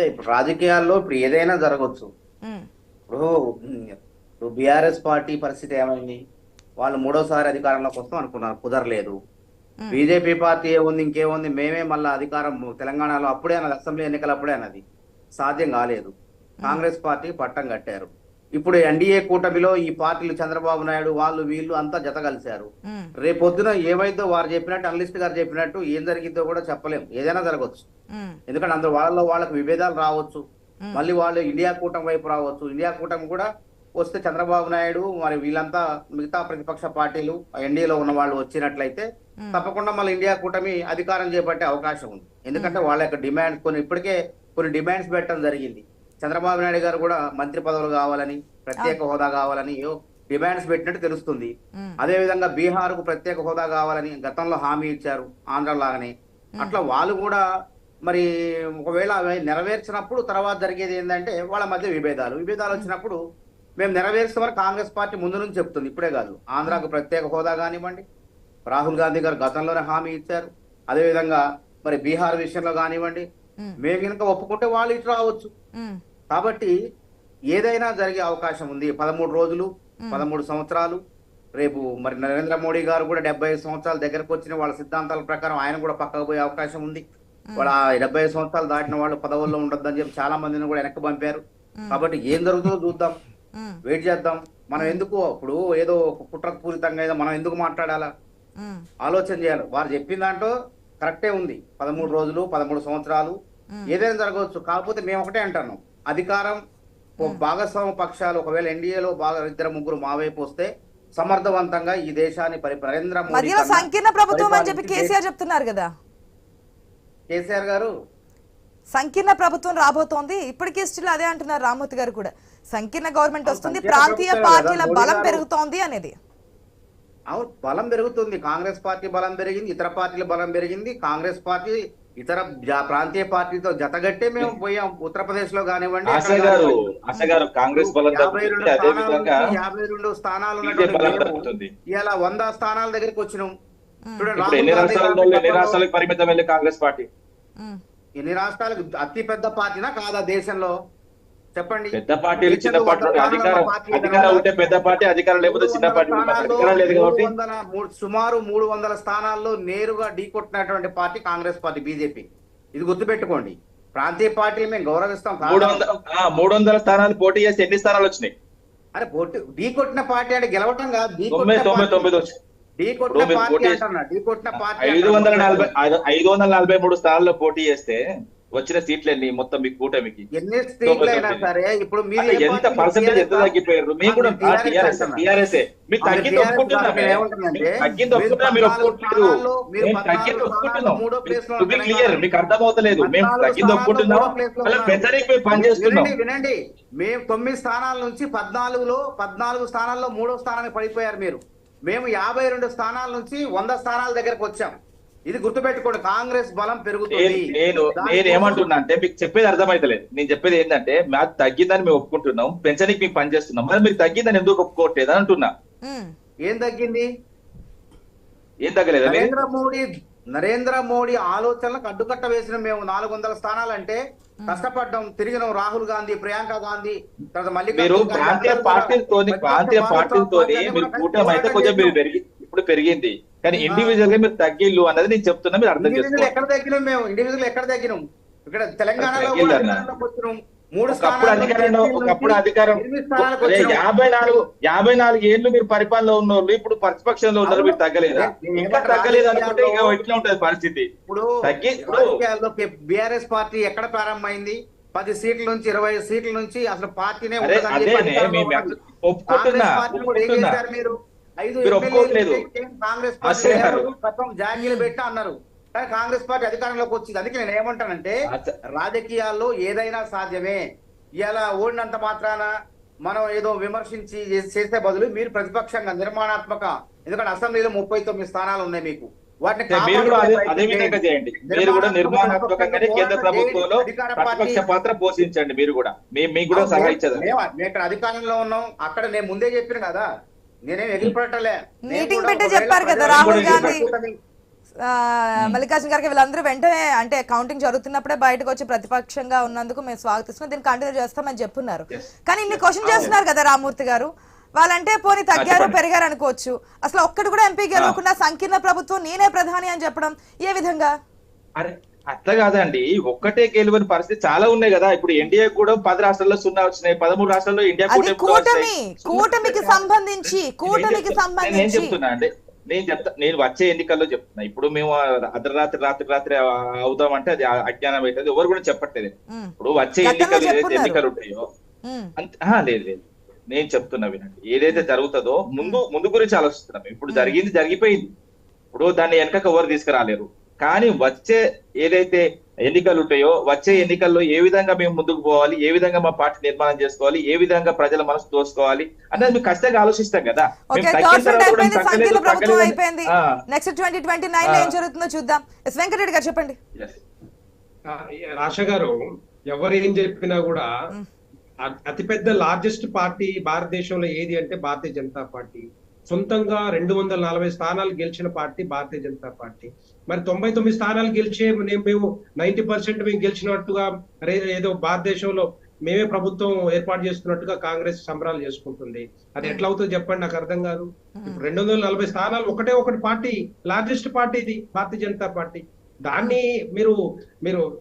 అంటే ఇప్పుడు రాజకీయాల్లో ఇప్పుడు ఏదైనా జరగవచ్చు ఇప్పుడు బీఆర్ఎస్ పార్టీ పరిస్థితి ఏమైంది? వాళ్ళు మూడోసారి అధికారంలోకి వస్తాం అనుకున్నారు కుదరలేదు. బీజేపీ పార్టీ ఏముంది ఇంకేముంది? మేమే మళ్ళీ అధికారం తెలంగాణలో అప్పుడే అన్నది అసెంబ్లీ ఎన్నికలు అప్పుడే అన్నది. సాధ్యం కాలేదు. కాంగ్రెస్ పార్టీ పట్టం కట్టారు. ఇప్పుడు ఎన్డీఏ కూటమిలో ఈ పార్టీలు చంద్రబాబు నాయుడు వాళ్ళు వీళ్ళు అంతా జత కలిశారు. రేపొద్దున ఏమైందో వారు చెప్పినట్టు అనలిస్ట్ గారు చెప్పినట్టు ఏం జరిగిందో కూడా చెప్పలేం. ఏదైనా జరగవచ్చు ఎందుకంటే అందులో వాళ్ళలో వాళ్ళకి విభేదాలు రావచ్చు. మళ్ళీ వాళ్ళు ఇండియా కూటమి వైపు రావచ్చు. ఇండియా కూటమి కూడా వస్తే చంద్రబాబు నాయుడు మరి వీళ్ళంతా మిగతా ప్రతిపక్ష పార్టీలు ఎన్డీఏలో ఉన్న వాళ్ళు వచ్చినట్లయితే. తప్పకుండా మళ్ళీ ఇండియా కూటమి అధికారం చేపట్టే అవకాశం ఉంది. ఎందుకంటే వాళ్ళ యొక్క డిమాండ్ కొన్ని ఇప్పటికే కొన్ని డిమాండ్స్ పెట్టడం జరిగింది. చంద్రబాబు నాయుడు గారు కూడా మంత్రి పదవులు కావాలని ప్రత్యేక హోదా కావాలని డిమాండ్స్ పెట్టినట్టు తెలుస్తుంది. అదే విధంగా బీహార్కు ప్రత్యేక హోదా కావాలని గతంలో హామీ ఇచ్చారు ఆంధ్ర లాగానే అట్లా వాళ్ళు కూడా మరి ఒకవేళ అవి నెరవేర్చినప్పుడు తర్వాత జరిగేది ఏంటంటే వాళ్ళ మధ్య విభేదాలు. విభేదాలు వచ్చినప్పుడు మేము నెరవేరుస్తామని కాంగ్రెస్ పార్టీ ముందు నుంచి చెప్తుంది. ఇప్పుడే కాదు. ఆంధ్రాకు ప్రత్యేక హోదా కానివ్వండి. రాహుల్ గాంధీ గారు గతంలోనే హామీ ఇచ్చారు. అదే విధంగా మరి బీహార్ విషయంలో కానివ్వండి. మేము. కనుక ఒప్పుకుంటే వాళ్ళు ఇటు రావచ్చు. కాబట్టి ఏదైనా జరిగే అవకాశం ఉంది. పదమూడు రోజులు పదమూడు సంవత్సరాలు. రేపు మరి నరేంద్ర మోడీ గారు కూడా డెబ్బై ఐదు సంవత్సరాల దగ్గరకు వచ్చిన వాళ్ళ సిద్ధాంతాల ప్రకారం ఆయన కూడా పక్కకు పోయే అవకాశం ఉంది. వాళ్ళ ఆ డెబ్బై ఐదు సంవత్సరాలు దాటిన వాళ్ళు పదవుల్లో ఉండొద్దని చెప్పి చాలా మందిని కూడా వెనక్కి పంపారు. కాబట్టి ఏం జరుగుతుందో చూద్దాం. వెయిట్ చేద్దాం. మనం ఎందుకు ఇప్పుడు ఏదో ఒక కుట్రపూరితంగా ఏదో మనం ఎందుకు మాట్లాడాలా? ఆలోచన చేయాలి. వారు చెప్పిన దాంట్లో కరెక్టే ఉంది. పదమూడు రోజులు పదమూడు సంవత్సరాలు ఏదైనా జరగవచ్చు. కాకపోతే మేము ఒకటే అంటున్నాం అధికారం భాగస్వామ్య పక్షాలు ఒకవేళ ఎన్డీఏలో బాగా ఇద్దరు ముగ్గురు మా వైపు వస్తే సమర్థవంతంగా ఈ దేశాన్ని నరేంద్ర కన్నా సంకీర్ణ ప్రభుత్వం అని చెప్పి కేసీఆర్ చెప్తున్నారు కదా. కేసీఆర్ గారు? సంకీర్ణ ప్రభుత్వం రాబోతోంది. ఇప్పటికీ స్టిల్ అదే అంటున్నారు రామ్మూర్తి గారు కూడా. సంకీర్ణ గవర్నమెంట్ వస్తుంది. ప్రాంతీయ పార్టీల బలం పెరుగుతోంది అనేది. అవును బలం పెరుగుతుంది. కాంగ్రెస్ పార్టీ బలం పెరిగింది ఇతర పార్టీల బలం పెరిగింది. కాంగ్రెస్ పార్టీ ఇతర ప్రాంతీయ పార్టీతో జతగట్టే మేము పోయాం. ఉత్తరప్రదేశ్లో కానివ్వండి ఆశ ఎక్కడ గారు కానివ్వండి. ఆశ గారు కాంగ్రెస్ బలం యాభై రెండు స్థానాల ఉన్నటువంటి ఇలా వంద స్థానాల దగ్గరికి వచ్చినాం. ఇప్పుడు ఎన్ని రాష్ట్రాలకు పరిమితం వెళ్ళి కాంగ్రెస్ పార్టీ? ఉమ్, ఎన్ని రాష్ట్రాలకు అతి పెద్ద పార్టీనా కాదా దేశంలో? చెప్పండి. పెద్ద పార్టీలు చిన్న పార్టీలు అధికారం పార్టీ అధికారం కదా. ఉంటే పెద్ద పార్టీ అధికారం లేకపోతే చిన్న మూడు పార్టీ వందల అక్కడ స్థానాల్లో అధికారం లేదు కాబట్టి మూడు వందల మూడు- సుమారు మూడు వందల స్థానాల్లో నేరుగా ఢీకొట్టినటువంటి పార్టీ కాంగ్రెస్ పార్టీ బీజేపీ. ఇది గుర్తుపెట్టుకోండి. ప్రాంతీయ పార్టీలు మేము గౌరవిస్తాం మూడు వందల ఆ, మూడు వందల స్థానాలు పోటీ చేసి ఎన్ని స్థానాలు వచ్చినాయి? అరే పోటీ ఢీకొట్టిన పార్టీ అంటే గెలవటం కాదు. పార్టీ. తొమ్మిది వచ్చి ఐదు వందల. నలభై ఐదు- ఐదు వందల నలభై మూడు స్థానాల్లో పోటీ చేస్తే వచ్చిన సీట్లు ఎన్ని మొత్తం మీ కూటమికి. ఎన్ని సీట్లు అయినా తొమ్మిది. సరే ఇప్పుడు మీరు ఎంత? పర్సెంటేజ్ ఎంత తగ్గిపోయారు? మీరు కూడా టీఆర్ఎస్ మీరు తగ్గింది ఒప్పుకుంటున్నా. తగ్గింది మీరు ఒప్పుకుంటున్నా. మీరు పద్నాలుగు ఒప్పుకుంటారు స్థానాల్లో, మీరు మేము తగ్గింది ఒప్పుకుంటున్నాం టు క్లియర్. మీకు అర్థమవుతలేదు. మేము తగ్గింది ఒప్పుకుంటున్నాం. పెద్దరికి మేము పనిచేస్తున్నాం వినండి వినండి. మేము తొమ్మిది స్థానాల నుంచి పద్నాలుగులో పద్నాలుగు స్థానాల్లో మూడో స్థానానికి పడిపోయారు మీరు. మేము యాభై రెండు స్థానాల నుంచి వంద స్థానాల దగ్గరకు వచ్చాం. ఇది గుర్తుపెట్టుకోండి కాంగ్రెస్ బలం పెరుగుతుంది. నేను ఏమంటున్నా అంటే మీకు చెప్పేది అర్థమైతలేదు. నేను చెప్పేది ఏంటంటే మ్యాథ్ తగ్గిందని మేము ఒప్పుకుంటున్నాం పెన్షన్కి మీకు పని చేస్తున్నాం మరి మీరు తగ్గిందని ఎందుకు ఒప్పుకోవట్లేదు అని అంటున్నా ఏం తగ్గింది? ఏం తగ్గలేదా? నరేంద్ర మోడీ నరేంద్ర మోడీ ఆలోచనలకు అడ్డుకట్ట వేసిన మేము నాలుగు వందల స్థానాలంటే కష్టపడ్డాం తిరిగినాం రాహుల్ గాంధీ ప్రియాంక గాంధీ తర్వాత మల్లికార్జున మీరు ప్రాంతీయ ప్రాంతీయ పార్టీలతో మీరు కూటమి అయితే కొంచెం మీరు. పెరిగి ఇప్పుడు పెరిగింది. కానీ ఇండివిజువల్గా మీరు తగ్గిల్లు అన్నది నేను చెప్తున్నా మీరు అర్థం చేసుకోవాలి. ఎక్కడ తగ్గినాం మేము? ఇండివిజువల్ ఎక్కడ తగ్గినాం? ఇక్కడ తెలంగాణలో మూడు ఒకప్పుడు ఎనిమిది ఒకప్పుడు అధికారం. యాభై నాలుగు యాభై నాలుగు ఏళ్ళు మీరు పరిపాలనలో ఉన్న వాళ్ళు ఇప్పుడు ప్రతిపక్షంలో ఉన్నారు మీరు తగ్గలేదా? ఇంకా తగ్గలేదు అనుకుంటే ఇంకా ఎట్లా ఉంటది పరిస్థితి. ఇప్పుడు తగ్గి- బీఆర్ఎస్ పార్టీ ఎక్కడ ప్రారంభమైంది? పది సీట్ల నుంచి ఇరవై సీట్ల నుంచి అసలు పార్టీనే. ఒప్పుకుంటున్నా మీరు? ఐదు కాంగ్రెస్ పార్టీ పెట్టి అన్నారు. కాంగ్రెస్ పార్టీ అధికారంలోకి వచ్చింది. అందుకే నేను ఏమంటానంటే రాజకీయాల్లో ఏదైనా సాధ్యమే. ఇలా ఓడినంత మాత్రాన మనం ఏదో విమర్శించి చేసే బదులు మీరు ప్రతిపక్షంగా నిర్మాణాత్మక ఎందుకంటే అసెంబ్లీలో ముప్పై తొమ్మిది స్థానాలు ఉన్నాయి మీకు. వాటిని అంటే మీరు కూడా అదే కాపాడుకునే అదే విధంగా ప్రయత్నం చేయండి. చేయండి. మీరు కూడా నిర్మాణాత్మకంగానే కేంద్ర పోరాటం ప్రభుత్వంలో చేయండి. అధికార ప్రతిపక్ష పార్టీ- పాత్ర పోషించండి మీరు కూడా. మేము కూడా ఇక్కడ అధికారంలో ఉన్నాం. అక్కడ నేను ముందే చెప్పిన కదా. నేనేం ఎగిరిపడటలే. మీటింగ్ పెట్టి చెప్పారు కదా రాహుల్ గాంధీ. మల్లికార్జున గారికి వీళ్ళందరూ వెంటనే అంటే కౌంటింగ్ జరుగుతున్నప్పుడే బయటకు వచ్చి ప్రతిపక్షంగా ఉన్నందుకు మేము స్వాగతిస్తున్నాం. దీన్ని కంటిన్యూ చేస్తామని చెప్పున్నారు. కానీ ఇన్ని క్వశ్చన్ చేస్తున్నారు కదా రామూర్తి గారు. వాళ్ళంటే పోనీ తగ్గారు. పెరిగారు అనుకోవచ్చు. అసలు ఒక్కటి కూడా ఎంపీ గెలవకుండా సంకీర్ణ ప్రభుత్వం నేనే ప్రధాని అని చెప్పడం ఏ విధంగా? అరే అట్లా కాదండి. ఒక్కటే గెలువని పరిస్థితి చాలా ఉన్నాయి కదా. ఇప్పుడు ఎన్డీఏ కూడా పది రాష్ట్రాల్లో సున్నా వచ్చినాయి. పదమూడు రాష్ట్రాల్లో ఇండియా కూటమి. కూటమికి సంబంధించి కూటమికి చెప్తా- నేను సంబంధించి చెప్తున్నా అండి. నేను చెప్తా నేను వచ్చే ఎన్నికల్లో చెప్తున్నా. ఇప్పుడు మేము అర్ధరాత్రి రాత్రి రాత్రి అవుతామంటే అది అజ్ఞానం అవుతుంది. ఎవరు కూడా చెప్పట్లేదు. ఇప్పుడు వచ్చే ఎన్నికలు ఏదైతే. ఎన్నికలు ఉంటాయో లేదు లేదు. నేను చెప్తున్నా వినండి. ఏదైతే జరుగుతుందో ముందు ముందు గురించి ఆలోచిస్తున్నాం. ఇప్పుడు జరిగింది జరిగిపోయింది. ఇప్పుడు దాన్ని వెనకకు ఎవరు తీసుకురాలేరు? కానీ వచ్చే ఏదైతే ఎన్నికలు ఉంటాయో వచ్చే ఎన్నికల్లో ఏ విధంగా మేము ముందుకు పోవాలి ఏ విధంగా మా పార్టీ నిర్మాణం చేసుకోవాలి ఏ విధంగా ప్రజల మనసు దోసుకోవాలి అన్నది మేము ఖచ్చితంగా ఆలోచిస్తాం కదా. Next twenty twenty nine. ఏం జరుగుతుందో చూద్దాం. వెంకటరెడ్డి గారు చెప్పండి. Yes. ఆ, రాష గారు ఎవరు ఏం చెప్పినా కూడా అతిపెద్ద లార్జెస్ట్ పార్టీ భారతదేశంలో ఏది అంటే భారతీయ జనతా పార్టీ. సొంతంగా రెండు వందల నలభై స్థానాలు గెలిచిన పార్టీ భారతీయ జనతా పార్టీ. మరి తొంభై తొమ్మిది స్థానాలు గెలిచే మేము మేము నైన్టీ పర్సెంట్ మేము గెలిచినట్టుగా ఏదో భారతదేశంలో మేమే ప్రభుత్వం ఏర్పాటు చేస్తున్నట్టుగా కాంగ్రెస్ సంబరాలు చేసుకుంటుంది. అది ఎట్లా అవుతుందో చెప్పండి నాకు అర్థం కాదు. ఇప్పుడు రెండు వందల నలభై స్థానాలు ఒకటే ఒకటి పార్టీ లార్జెస్ట్ పార్టీ ఇది భారతీయ జనతా పార్టీ. దాన్ని మీరు మీరు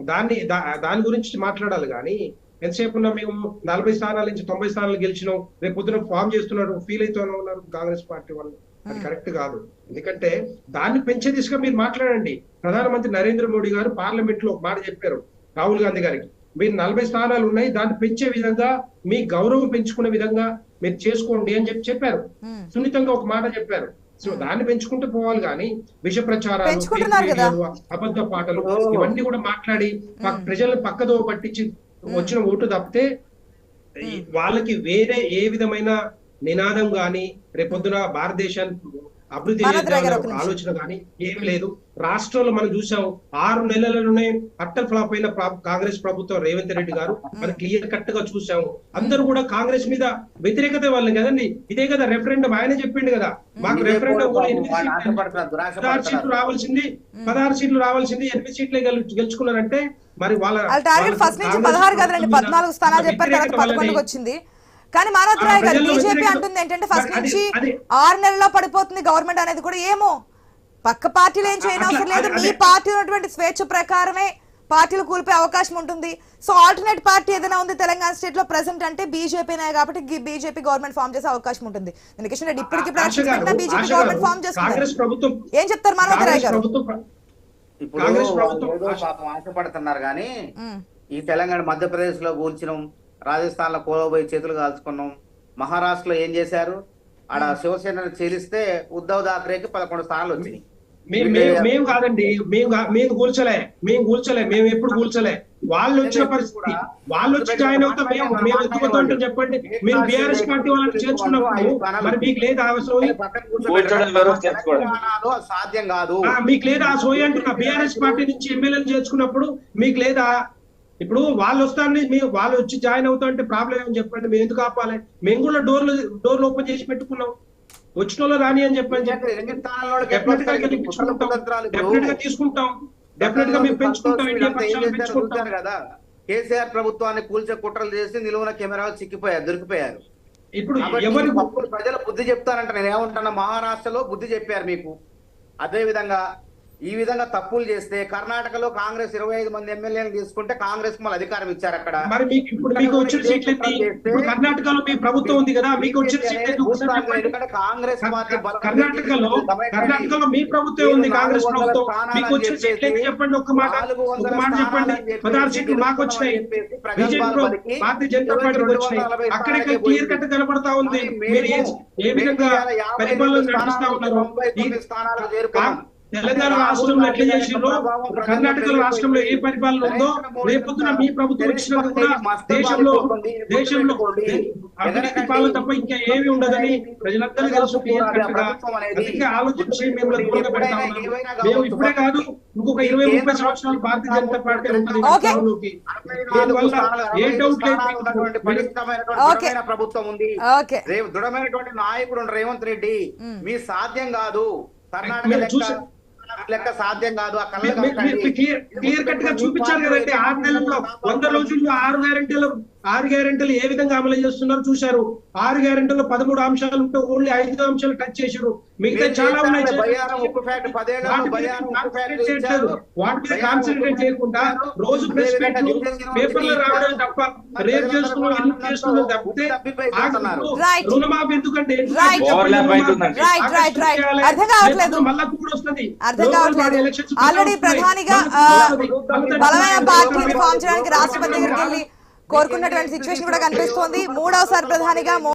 దాన్ని దా- దాని గురించి మాట్లాడాలి కానీ ఎంతసేపు ఉన్నా మేము నలభై స్థానాల నుంచి తొంభై స్థానాలు గెలిచినాం రేపు పొద్దున ఫామ్ చేస్తున్నారు ఫీల్ అవుతూనే ఉన్నారు కాంగ్రెస్ పార్టీ వాళ్ళు. అది కరెక్ట్ కాదు. ఎందుకంటే దాన్ని పెంచే దిశగా మీరు మాట్లాడండి. ప్రధానమంత్రి నరేంద్ర మోడీ గారు పార్లమెంట్లో ఒక మాట చెప్పారు రాహుల్ గాంధీ గారికి. మీరు నలభై స్థానాలు ఉన్నాయి దాన్ని పెంచే విధంగా మీ గౌరవం పెంచుకునే విధంగా మీరు చేసుకోండి అని చెప్పి చెప్పారు. సున్నితంగా ఒక మాట చెప్పారు. సో దాన్ని పెంచుకుంటూ పోవాలి కానీ విష ప్రచారాలు అబద్ధ పాటలు. ఇవన్నీ కూడా మాట్లాడి ప్రజలను పక్కదో పట్టించి వచ్చిన ఓటు తప్పితే వాళ్ళకి వేరే ఏ విధమైన నినాదం గాని రేపొద్దున భారతదేశాన్ని అభివృద్ధి. ఆలోచన కానీ ఏం లేదు. రాష్ట్రంలో మనం చూసాం ఆరు నెలలలోనే అట్టల్ ఫ్లాప్ అయిన ప్రా- కాంగ్రెస్ ప్రభుత్వం రేవంత్ రెడ్డి గారు మనం క్లియర్ కట్గా చూసాము. అందరూ కూడా కాంగ్రెస్ మీద వ్యతిరేకత వాళ్ళని కదండి. ఇదే కదా రెఫరెండం ఆయన చెప్పిండు కదా. మాకు రెఫరెండం వాళ్ళు పదహారు సీట్లు. రావాల్సింది. పదహారు సీట్లు రావాల్సింది ఎనిమిది సీట్లే గెలు- గెలుచుకున్నారంటే మరి వాళ్ళ వాళ్ళ టార్గెట్ వాళ్ళకి ఫస్ట్ నుంచి పదహారు కదండి పద్నాలుగు స్థానాలు చెప్పారు తర్వాత పదకొండుకి వచ్చింది. కానీ మానవత్ రాయ్ గారు బీజేపీ అంటుంది ఏంటంటే ఫస్ట్ నుంచి ఆరు నెలల్లో పడిపోతుంది గవర్నమెంట్ అనేది కూడా ఏమో. పక్క పార్టీలు ఏం చేయని అట్లా- అవసరం లేదు మీ పార్టీ ఉన్నటువంటి స్వేచ్ఛ ప్రకారమే పార్టీలు కూలిపోయే అవకాశం ఉంటుంది. సో ఆల్టర్నేట్ పార్టీ ఏదైనా ఉంది తెలంగాణ స్టేట్లో ప్రెసెంట్ అంటే బీజేపీనే కాబట్టి బీజేపీ గవర్నమెంట్ ఫామ్ చేసే అవకాశం ఉంటుంది. నేను కిషన్ రెడ్డి ఇప్పటికీ బీజేపీ గవర్నమెంట్ ఫామ్ చేస్తుంది. కాంగ్రెస్ ప్రభుత్వం ఏం చెప్తారు మానవత్ రాయ్ కాంగ్రెస్ గారు ఇప్పుడు ఆశపడుతున్నారు కానీ ఈ తెలంగాణ మధ్యప్రదేశ్లో కూల్చినాం రాజస్థాన్లో కోలోబోయి చేతులు కాల్చుకున్నాం. మహారాష్ట్రలో ఏం చేశారు? ఆడ శివసేనను చీలిస్తే ఉద్ధవ్ థాక్రేకి పదకొండు స్థానాలు వచ్చినాయి. మేము. మేము- మేము. కాదండి. మేము మేము కూల్చలే. మేము కూల్చలే. మేము ఎప్పుడు కూల్చలే. వాళ్ళు వచ్చిన పరిస్థితి వాళ్ళు వచ్చి జాయిన్ అవుతాం. మేము మేము చెప్పండి. మీరు బీఆర్ఎస్ పార్టీ వాళ్ళని చేర్చుకున్నప్పుడు మరి మీకు లేదు చేర్చుకోవడం. తెలంగాణలో సాధ్యం కాదు. ఆ, మీకు లేదా ఆ సోయి అంటున్నా. బీఆర్ఎస్ పార్టీ నుంచి ఎమ్మెల్యేలు చేర్చుకున్నప్పుడు మీకు లేదా ఇప్పుడు వాళ్ళు వస్తారని మేము వాళ్ళు వచ్చి జాయిన్ అవుతా అంటే ప్రాబ్లం ఏమని చెప్పండి? మేము ఎందుకు ఆపాలి? మేము కూడా డోర్లు డోర్లు ఓపెన్ చేసి పెట్టుకున్నాం. వచ్చిన వాళ్ళు రాని అని చెప్పని చెప్పి ఎన్ని స్థానాల్లో డెఫినెట్గా కుట్రలు గెలిపించుకుంటాం కుతంత్రాలు ఇప్పుడు. డెఫినెట్గా తీసుకుంటాం. డెఫినెట్గా మేము పెంచుకుంటాం. కదా. కేసీఆర్ ప్రభుత్వాన్ని కూల్చే కుట్రలు చేసి నిలువున కెమెరాలు చిక్కిపోయారు దొరికిపోయారు. ఇప్పుడు ఎవరి ప్రజలు బుద్ధి చెప్తారంట నేను ఏమంటున్నా మహారాష్ట్రలో బుద్ధి చెప్పారు మీకు. అదే విధంగా ఈ విధంగా తప్పులు చేస్తే కర్ణాటకలో కాంగ్రెస్ ఇరవై ఐదు మంది ఎమ్మెల్యేలు తీసుకుంటే కాంగ్రెస్ మళ్ళీ అధికారం ఇచ్చారు అక్కడ. మరి మీకు ఇప్పుడు మీకు వచ్చిన సీట్లు కర్ణాటకలో మీ ప్రభుత్వం ఉంది కదా మీకు వచ్చిన సీట్లు. ఎందుకంటే కాంగ్రెస్ పార్టీ కర్ణాటకలో కర్ణాటకలో మీ ప్రభుత్వం ఉంది కాంగ్రెస్ ప్రభుత్వం. మీకు వచ్చిన సీట్లు చెప్పండి? ఒక్క మాట ఒక మాట చెప్పండి. పదహారు సీట్లు మాకు వచ్చినాయి. బీజేపీ భారతీయ జనతా పార్టీకి వచ్చినాయి. అక్కడికి క్లియర్ కట్ కనబడతా ఉంది. మీరు ఏ విధంగా పరిపాలన నడిపిస్తా ఉన్నారు? తెలంగాణ రాష్ట్రంలో ఎట్లా చేసిండ్రో? కర్ణాటక రాష్ట్రంలో ఏ పరిపాలన ఉందో రేపొద్దున మీ ప్రభుత్వం వచ్చినాక కూడా దేశంలో దేశంలో అవినీతి పాలన తప్ప ఇంకా ఏమీ ఉండదని ప్రజలందరూ గా అందుకే ఆలోచించి మిమ్మల్ని దూరంగా పెడతా ఉన్నాం మేము ఇప్పుడే కాదు ఇంకొక ఇరవై ముప్పై సంవత్సరాలు భారతీయ జనతా పార్టీ ఉంటుంది. దీనివల్ల ఏ డౌట్ లేదు. ప్రభుత్వం ఉంది. రేపు దృఢమైనటువంటి నాయకుడు రేవంత్ రెడ్డి. మ్మ్. మీ సాధ్యం కాదు. కర్ణాటక లెక్క సాధ్యం కాదు ఆ కళ్ళ క్లియర్ కట్గా చూపించారు కదండి ఆరు నెలల్లో వంద రోజుల్లో ఆరు గ్యారెంటీలు ఆరు గ్యారెంటీలు ఏ విధంగా అమలు చేస్తున్నారో చూశారు. ఆరు గ్యారెంటీలో పదమూడు అంశాలు ఉంటే ఓన్లీ ఐదు అంశాలు టచ్ చేశారు. మిగతా చాలా ఉన్నాయి. కాన్సన్ట్రేట్ చేయకుండా రోజు ప్రెస్ పేపర్లు రావడం తప్ప రేపు చేస్తున్నాం ఇల్లు చేస్తున్నాం తప్పితే. రుణమాఫీ ఎందుకంటే. అర్థం కావట్లేదు. మళ్ళా కూడా వస్తుంది. అర్థం కావట్లేదు. ఆల్రెడీ. ప్రధానిగా బలమైన బెనర్జీ పార్టీని గారు ఫామ్ చేయడానికి రాష్ట్రపతి దగ్గరికి వెళ్ళి కోరుకున్నటువంటి సిచ్యువేషన్ కూడా కనిపిస్తోంది. మూడవసారి ప్రధానిగా